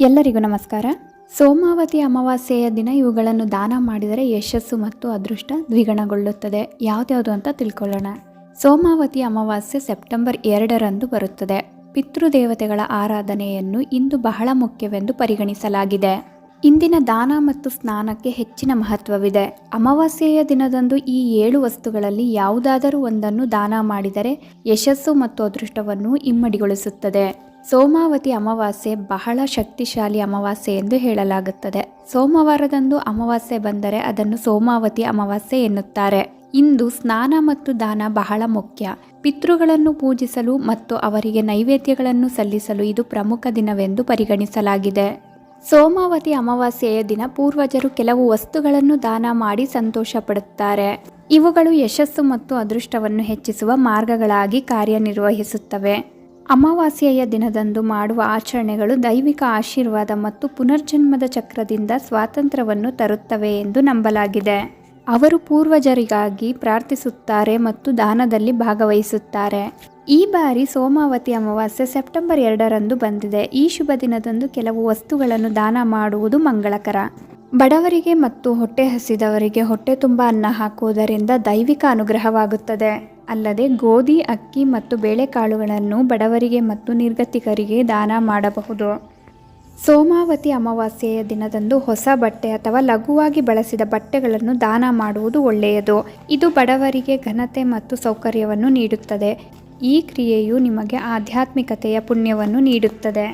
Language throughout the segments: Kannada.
ಎಲ್ಲರಿಗೂ ನಮಸ್ಕಾರ. ಸೋಮಾವತಿ ಅಮಾವಾಸ್ಯೆಯ ದಿನ ಇವುಗಳನ್ನು ದಾನ ಮಾಡಿದರೆ ಯಶಸ್ಸು ಮತ್ತು ಅದೃಷ್ಟ ದ್ವಿಗುಣಗೊಳ್ಳುತ್ತದೆ. ಯಾವ್ದ್ಯಾವುದು ಅಂತ ತಿಳ್ಕೊಳ್ಳೋಣ. ಸೋಮಾವತಿ ಅಮಾವಾಸ್ಯೆ ಸೆಪ್ಟೆಂಬರ್ ಎರಡರಂದು ಬರುತ್ತದೆ. ಪಿತೃದೇವತೆಗಳ ಆರಾಧನೆಯನ್ನು ಇಂದು ಬಹಳ ಮುಖ್ಯವೆಂದು ಪರಿಗಣಿಸಲಾಗಿದೆ. ಇಂದಿನ ದಾನ ಮತ್ತು ಸ್ನಾನಕ್ಕೆ ಹೆಚ್ಚಿನ ಮಹತ್ವವಿದೆ. ಅಮಾವಾಸ್ಯೆಯ ದಿನದಂದು ಈ ಏಳು ವಸ್ತುಗಳಲ್ಲಿ ಯಾವುದಾದರೂ ಒಂದನ್ನು ದಾನ ಮಾಡಿದರೆ ಯಶಸ್ಸು ಮತ್ತು ಅದೃಷ್ಟವನ್ನು ಇಮ್ಮಡಿಗೊಳಿಸುತ್ತದೆ. ಸೋಮಾವತಿ ಅಮಾವಾಸ್ಯೆ ಬಹಳ ಶಕ್ತಿಶಾಲಿ ಅಮಾವಾಸ್ಯೆ ಎಂದು ಹೇಳಲಾಗುತ್ತದೆ. ಸೋಮವಾರದಂದು ಅಮಾವಾಸ್ಯೆ ಬಂದರೆ ಅದನ್ನು ಸೋಮಾವತಿ ಅಮಾವಾಸ್ಯೆ ಎನ್ನುತ್ತಾರೆ. ಇಂದು ಸ್ನಾನ ಮತ್ತು ದಾನ ಬಹಳ ಮುಖ್ಯ. ಪಿತೃಗಳನ್ನು ಪೂಜಿಸಲು ಮತ್ತು ಅವರಿಗೆ ನೈವೇದ್ಯಗಳನ್ನು ಸಲ್ಲಿಸಲು ಇದು ಪ್ರಮುಖ ದಿನವೆಂದು ಪರಿಗಣಿಸಲಾಗಿದೆ. ಸೋಮಾವತಿ ಅಮಾವಾಸ್ಯೆಯ ದಿನ ಪೂರ್ವಜರು ಕೆಲವು ವಸ್ತುಗಳನ್ನು ದಾನ ಮಾಡಿ ಸಂತೋಷ ಪಡುತ್ತಾರೆ ಇವುಗಳು ಯಶಸ್ಸು ಮತ್ತು ಅದೃಷ್ಟವನ್ನು ಹೆಚ್ಚಿಸುವ ಮಾರ್ಗಗಳಾಗಿ ಕಾರ್ಯನಿರ್ವಹಿಸುತ್ತವೆ. ಅಮಾವಾಸ್ಯೆಯ ದಿನದಂದು ಮಾಡುವ ಆಚರಣೆಗಳು ದೈವಿಕ ಆಶೀರ್ವಾದ ಮತ್ತು ಪುನರ್ಜನ್ಮದ ಚಕ್ರದಿಂದ ಸ್ವಾತಂತ್ರ್ಯವನ್ನು ತರುತ್ತವೆ ಎಂದು ನಂಬಲಾಗಿದೆ. ಅವರು ಪೂರ್ವಜರಿಗಾಗಿ ಪ್ರಾರ್ಥಿಸುತ್ತಾರೆ ಮತ್ತು ದಾನದಲ್ಲಿ ಭಾಗವಹಿಸುತ್ತಾರೆ. ಈ ಬಾರಿ ಸೋಮಾವತಿ ಅಮಾವಾಸ್ಯೆ ಸೆಪ್ಟೆಂಬರ್ ಎರಡರಂದು ಬಂದಿದೆ. ಈ ಶುಭ ದಿನದಂದು ಕೆಲವು ವಸ್ತುಗಳನ್ನು ದಾನ ಮಾಡುವುದು ಮಂಗಳಕರ. ಬಡವರಿಗೆ ಮತ್ತು ಹೊಟ್ಟೆ ಹಸಿದವರಿಗೆ ಹೊಟ್ಟೆ ತುಂಬ ಅನ್ನ ಹಾಕುವುದರಿಂದ ದೈವಿಕ ಅನುಗ್ರಹವಾಗುತ್ತದೆ. ಅಲ್ಲದೆ ಗೋಧಿ, ಅಕ್ಕಿ ಮತ್ತು ಬೇಳೆಕಾಳುಗಳನ್ನು ಬಡವರಿಗೆ ಮತ್ತು ನಿರ್ಗತಿಕರಿಗೆ ದಾನ ಮಾಡಬಹುದು. ಸೋಮಾವತಿ ಅಮಾವಾಸ್ಯೆಯ ದಿನದಂದು ಹೊಸ ಬಟ್ಟೆ ಅಥವಾ ಲಘುವಾಗಿ ಬಳಸಿದ ಬಟ್ಟೆಗಳನ್ನು ದಾನ ಮಾಡುವುದು ಒಳ್ಳೆಯದು. ಇದು ಬಡವರಿಗೆ ಘನತೆ ಮತ್ತು ಸೌಕರ್ಯವನ್ನು ನೀಡುತ್ತದೆ. ಈ ಕ್ರಿಯೆಯು ನಿಮಗೆ ಆಧ್ಯಾತ್ಮಿಕತೆಯ ಪುಣ್ಯವನ್ನು ನೀಡುತ್ತದೆ.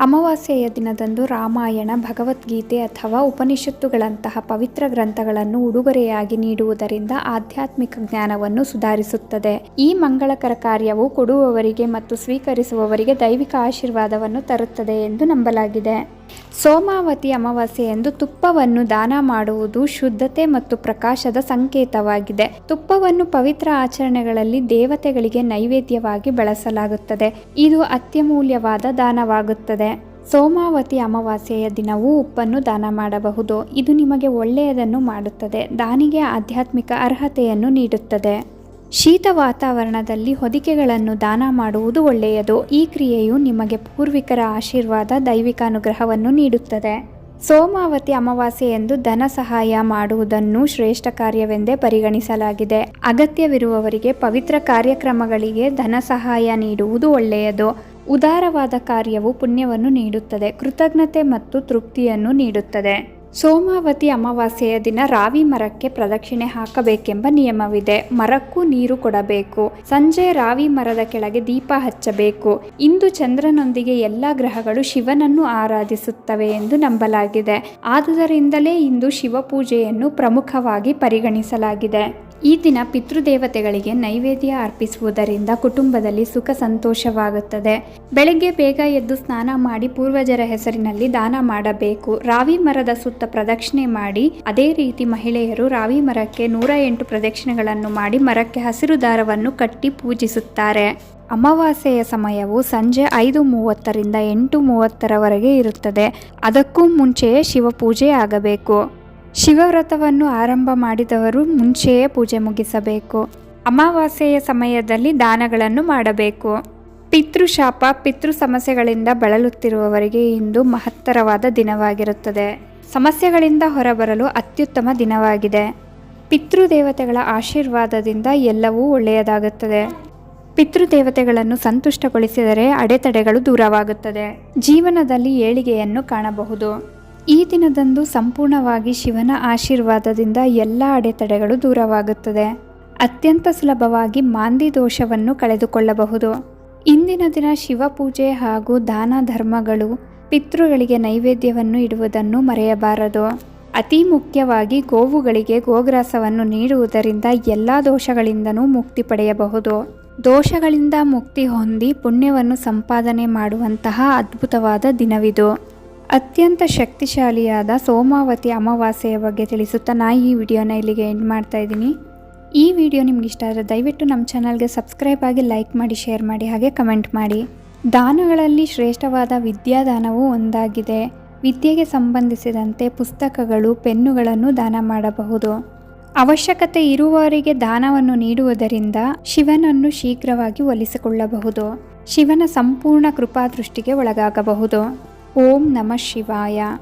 ಅಮಾವಾಸ್ಯೆಯ ದಿನದಂದು ರಾಮಾಯಣ, ಭಗವದ್ಗೀತೆ ಅಥವಾ ಉಪನಿಷತ್ತುಗಳಂತಹ ಪವಿತ್ರ ಗ್ರಂಥಗಳನ್ನು ಉಡುಗೊರೆಯಾಗಿ ನೀಡುವುದರಿಂದ ಆಧ್ಯಾತ್ಮಿಕ ಜ್ಞಾನವನ್ನು ಸುಧಾರಿಸುತ್ತದೆ. ಈ ಮಂಗಳಕರ ಕಾರ್ಯವು ಕೊಡುವವರಿಗೆ ಮತ್ತು ಸ್ವೀಕರಿಸುವವರಿಗೆ ದೈವಿಕ ಆಶೀರ್ವಾದವನ್ನು ತರುತ್ತದೆ ಎಂದು ನಂಬಲಾಗಿದೆ. ಸೋಮಾವತಿ ಅಮಾವಾಸ್ಯೆ ಎಂದು ತುಪ್ಪವನ್ನು ದಾನ ಮಾಡುವುದು ಶುದ್ಧತೆ ಮತ್ತು ಪ್ರಕಾಶದ ಸಂಕೇತವಾಗಿದೆ. ತುಪ್ಪವನ್ನು ಪವಿತ್ರ ಆಚರಣೆಗಳಲ್ಲಿ ದೇವತೆಗಳಿಗೆ ನೈವೇದ್ಯವಾಗಿ ಬಳಸಲಾಗುತ್ತದೆ. ಇದು ಅತ್ಯಮೂಲ್ಯವಾದ ದಾನವಾಗುತ್ತದೆ. ಸೋಮಾವತಿ ಅಮಾವಾಸ್ಯೆಯ ದಿನವೂ ಉಪ್ಪನ್ನು ದಾನ ಮಾಡಬಹುದು. ಇದು ನಿಮಗೆ ಒಳ್ಳೆಯದನ್ನು ಮಾಡುತ್ತದೆ. ದಾನಿಗೆ ಆಧ್ಯಾತ್ಮಿಕ ಅರ್ಹತೆಯನ್ನು ನೀಡುತ್ತದೆ. ಶೀತ ವಾತಾವರಣದಲ್ಲಿ ಹೊದಿಕೆಗಳನ್ನು ದಾನ ಮಾಡುವುದು ಒಳ್ಳೆಯದು. ಈ ಕ್ರಿಯೆಯು ನಿಮಗೆ ಪೂರ್ವಿಕರ ಆಶೀರ್ವಾದ ದೈವಿಕ ಅನುಗ್ರಹವನ್ನು ನೀಡುತ್ತದೆ. ಸೋಮಾವತಿ ಅಮಾವಾಸ್ಯೆ ಎಂದು ಧನ ಸಹಾಯ ಮಾಡುವುದನ್ನು ಶ್ರೇಷ್ಠ ಕಾರ್ಯವೆಂದೇ ಪರಿಗಣಿಸಲಾಗಿದೆ. ಅಗತ್ಯವಿರುವವರಿಗೆ ಪವಿತ್ರ ಕಾರ್ಯಕ್ರಮಗಳಿಗೆ ಧನ ಸಹಾಯ ನೀಡುವುದು ಒಳ್ಳೆಯದು. ಉದಾರವಾದ ಕಾರ್ಯವು ಪುಣ್ಯವನ್ನು ನೀಡುತ್ತದೆ, ಕೃತಜ್ಞತೆ ಮತ್ತು ತೃಪ್ತಿಯನ್ನು ನೀಡುತ್ತದೆ. ಸೋಮಾವತಿ ಅಮಾವಾಸ್ಯೆಯ ದಿನ ರಾವಿ ಮರಕ್ಕೆ ಪ್ರದಕ್ಷಿಣೆ ಹಾಕಬೇಕೆಂಬ ನಿಯಮವಿದೆ. ಮರಕ್ಕೂ ನೀರು ಕೊಡಬೇಕು. ಸಂಜೆ ರಾವಿ ಮರದ ಕೆಳಗೆ ದೀಪ ಹಚ್ಚಬೇಕು. ಇಂದು ಚಂದ್ರನೊಂದಿಗೆ ಎಲ್ಲ ಗ್ರಹಗಳು ಶಿವನನ್ನು ಆರಾಧಿಸುತ್ತವೆ ಎಂದು ನಂಬಲಾಗಿದೆ. ಆದುದರಿಂದಲೇ ಇಂದು ಶಿವಪೂಜೆಯನ್ನು ಪ್ರಮುಖವಾಗಿ ಪರಿಗಣಿಸಲಾಗಿದೆ. ಈ ದಿನ ಪಿತೃದೇವತೆಗಳಿಗೆ ನೈವೇದ್ಯ ಅರ್ಪಿಸುವುದರಿಂದ ಕುಟುಂಬದಲ್ಲಿ ಸುಖ ಸಂತೋಷವಾಗುತ್ತದೆ. ಬೆಳಗ್ಗೆ ಬೇಗ ಎದ್ದು ಸ್ನಾನ ಮಾಡಿ ಪೂರ್ವಜರ ಹೆಸರಿನಲ್ಲಿ ದಾನ ಮಾಡಬೇಕು. ರಾವಿ ಮರದ ಸುತ್ತ ಪ್ರದಕ್ಷಿಣೆ ಮಾಡಿ, ಅದೇ ರೀತಿ ಮಹಿಳೆಯರು ರಾವಿ ಮರಕ್ಕೆ ನೂರ ಎಂಟು ಪ್ರದಕ್ಷಿಣೆಗಳನ್ನು ಮಾಡಿ ಮರಕ್ಕೆ ಹಸಿರು ದಾರವನ್ನು ಕಟ್ಟಿ ಪೂಜಿಸುತ್ತಾರೆ. ಅಮಾವಾಸ್ಯೆಯ ಸಮಯವು ಸಂಜೆ ಐದು ಮೂವತ್ತರಿಂದ ಎಂಟು ಮೂವತ್ತರವರೆಗೆ ಇರುತ್ತದೆ. ಅದಕ್ಕೂ ಮುಂಚೆಯೇ ಶಿವಪೂಜೆ ಆಗಬೇಕು. ಶಿವವ್ರತವನ್ನು ಆರಂಭ ಮಾಡಿದವರು ಮುಂಚೆಯೇ ಪೂಜೆ ಮುಗಿಸಬೇಕು. ಅಮಾವಾಸ್ಯೆಯ ಸಮಯದಲ್ಲಿ ದಾನಗಳನ್ನು ಮಾಡಬೇಕು. ಪಿತೃಶಾಪ ಪಿತೃ ಸಮಸ್ಯೆಗಳಿಂದ ಬಳಲುತ್ತಿರುವವರಿಗೆ ಇಂದು ಮಹತ್ತರವಾದ ದಿನವಾಗಿರುತ್ತದೆ. ಸಮಸ್ಯೆಗಳಿಂದ ಹೊರಬರಲು ಅತ್ಯುತ್ತಮ ದಿನವಾಗಿದೆ. ಪಿತೃದೇವತೆಗಳ ಆಶೀರ್ವಾದದಿಂದ ಎಲ್ಲವೂ ಒಳ್ಳೆಯದಾಗುತ್ತದೆ. ಪಿತೃದೇವತೆಗಳನ್ನು ಸಂತುಷ್ಟಗೊಳಿಸಿದರೆ ಅಡೆತಡೆಗಳು ದೂರವಾಗುತ್ತದೆ. ಜೀವನದಲ್ಲಿ ಏಳಿಗೆಯನ್ನು ಕಾಣಬಹುದು. ಈ ದಿನದಂದು ಸಂಪೂರ್ಣವಾಗಿ ಶಿವನ ಆಶೀರ್ವಾದದಿಂದ ಎಲ್ಲ ಅಡೆತಡೆಗಳು ದೂರವಾಗುತ್ತದೆ. ಅತ್ಯಂತ ಸುಲಭವಾಗಿ ಮಾಂದಿ ದೋಷವನ್ನು ಕಳೆದುಕೊಳ್ಳಬಹುದು. ಇಂದಿನ ದಿನ ಶಿವಪೂಜೆ ಹಾಗೂ ದಾನ ಧರ್ಮಗಳು ಪಿತೃಗಳಿಗೆ ನೈವೇದ್ಯವನ್ನು ಇಡುವುದನ್ನು ಮರೆಯಬಾರದು. ಅತಿ ಮುಖ್ಯವಾಗಿ ಗೋವುಗಳಿಗೆ ಗೋಗ್ರಾಸವನ್ನು ನೀಡುವುದರಿಂದ ಎಲ್ಲ ದೋಷಗಳಿಂದನೂ ಮುಕ್ತಿ ಪಡೆಯಬಹುದು. ದೋಷಗಳಿಂದ ಮುಕ್ತಿ ಹೊಂದಿ ಪುಣ್ಯವನ್ನು ಸಂಪಾದನೆ ಮಾಡುವಂತಹ ಅದ್ಭುತವಾದ ದಿನವಿದು. ಅತ್ಯಂತ ಶಕ್ತಿಶಾಲಿಯಾದ ಸೋಮಾವತಿ ಅಮಾವಾಸ್ಯೆಯ ಬಗ್ಗೆ ತಿಳಿಸುತ್ತಾ ನಾ ಈ ವಿಡಿಯೋನ ಇಲ್ಲಿಗೆ ಎಂಡ್ ಮಾಡ್ತಾ ಇದ್ದೀನಿ. ಈ ವಿಡಿಯೋ ನಿಮ್ಗೆ ಇಷ್ಟ ಆದರೆ ದಯವಿಟ್ಟು ನಮ್ಮ ಚಾನಲ್ಗೆ ಸಬ್ಸ್ಕ್ರೈಬ್ ಆಗಿ ಲೈಕ್ ಮಾಡಿ, ಶೇರ್ ಮಾಡಿ, ಹಾಗೆ ಕಮೆಂಟ್ ಮಾಡಿ. ದಾನಗಳಲ್ಲಿ ಶ್ರೇಷ್ಠವಾದ ವಿದ್ಯಾದಾನವೂ ಒಂದಾಗಿದೆ. ವಿದ್ಯೆಗೆ ಸಂಬಂಧಿಸಿದಂತೆ ಪುಸ್ತಕಗಳು, ಪೆನ್ನುಗಳನ್ನು ದಾನ ಮಾಡಬಹುದು. ಅವಶ್ಯಕತೆ ಇರುವವರಿಗೆ ದಾನವನ್ನು ನೀಡುವುದರಿಂದ ಶಿವನನ್ನು ಶೀಘ್ರವಾಗಿ ಒಲಿಸಿಕೊಳ್ಳಬಹುದು. ಶಿವನ ಸಂಪೂರ್ಣ ಕೃಪಾದೃಷ್ಟಿಗೆ ಒಳಗಾಗಬಹುದು. ఓం నమ శివాయ.